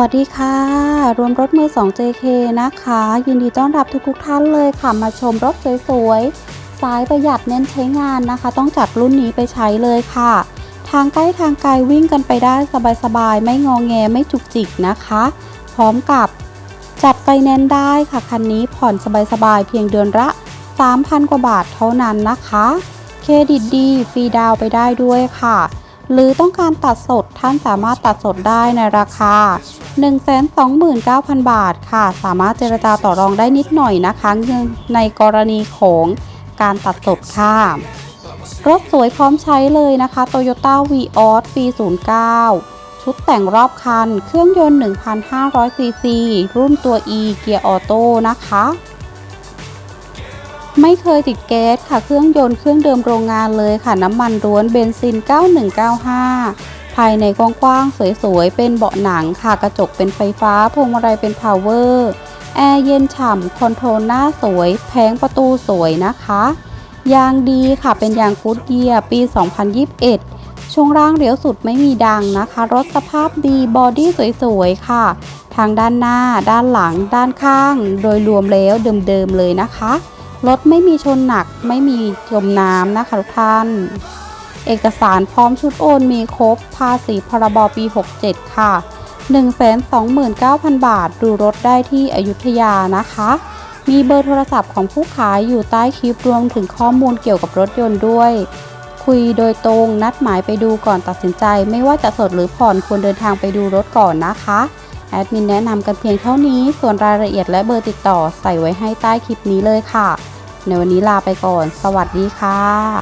สวัสดีค่ะ รวมรถมือ 2 JK นะคะ ยินดีต้อนรับทุกๆท่านเลยค่ะ มาชมรถสวยๆ สายประหยัดเน้นใช้งานนะคะ ต้องจัดรุ่นนี้ไปใช้เลยค่ะ ทางใกล้ทางไกลวิ่งกันไปได้สบายๆ ไม่งองแงไม่จุกจิกนะคะ พร้อมกับจัดไฟแนนซ์ได้ค่ะ คันนี้ผ่อนสบายๆ เพียงเดือนละ 3,000 กว่าบาทเท่านั้นนะคะ เครดิตดี ฟรีดาวไปได้ด้วยค่ะ หรือต้องการตัดสดท่านสามารถตัดสดได้ในราคา 129,000 บาทค่ะ สามารถเจรจาต่อรองได้นิดหน่อยนะคะเงินในกรณีของการตัดสดค่ะรถสวยพร้อมใช้เลยนะคะ Toyota v ีออสปี 09 ชุดแต่งรอบคัน เครื่องยนต์ 1,500ซีซีรุ่นตัว E เกียร์ออโต้นะคะ ไม่เคยติดแก๊สค่ะเครื่องยนต์เครื่องเดิมโรงงานเลยค่ะน้ำมันร้วนเบนซิน 9195 ภายในกว้างๆ สวยๆ เป็นเบาะหนังค่ะกระจกเป็นไฟฟ้าพวงมาลัยเป็นพาวเวอร์แอร์เย็นฉ่ำคอนโทรลหน้าสวย แผงประตูสวยนะคะ ยางดีค่ะเป็นยางฟูดเกียร์ปี 2021 ช่วงล่างเลี้ยวสุดไม่มีดังนะคะ รถสภาพดีบอดี้สวยๆ ค่ะ ทางด้านหน้า ด้านหลัง ด้านข้าง โดยรวมแล้วเดิมๆเลยนะคะ รถไม่มีชนหนักไม่มีจมน้ำนะคะทุกท่าน เอกสารพร้อมชุดโอนมีครบ ภาษีพรบปี 67 ค่ะ 129,000 บาท ดูรถได้ที่อยุธยานะคะ มีเบอร์โทรศัพท์ของผู้ขายอยู่ใต้คลิปรวมถึงข้อมูลเกี่ยวกับรถยนต์ด้วย คุยโดยตรงนัดหมายไปดูก่อนตัดสินใจ ไม่ว่าจะสดหรือผ่อนควรเดินทางไปดูรถก่อนนะคะแอดมินแนะนำกันเพียงเท่านี้ ส่วนรายละเอียดและเบอร์ติดต่อใส่ไว้ให้ใต้คลิปนี้เลยค่ะ ในวันนี้ลาไปก่อน สวัสดีค่ะ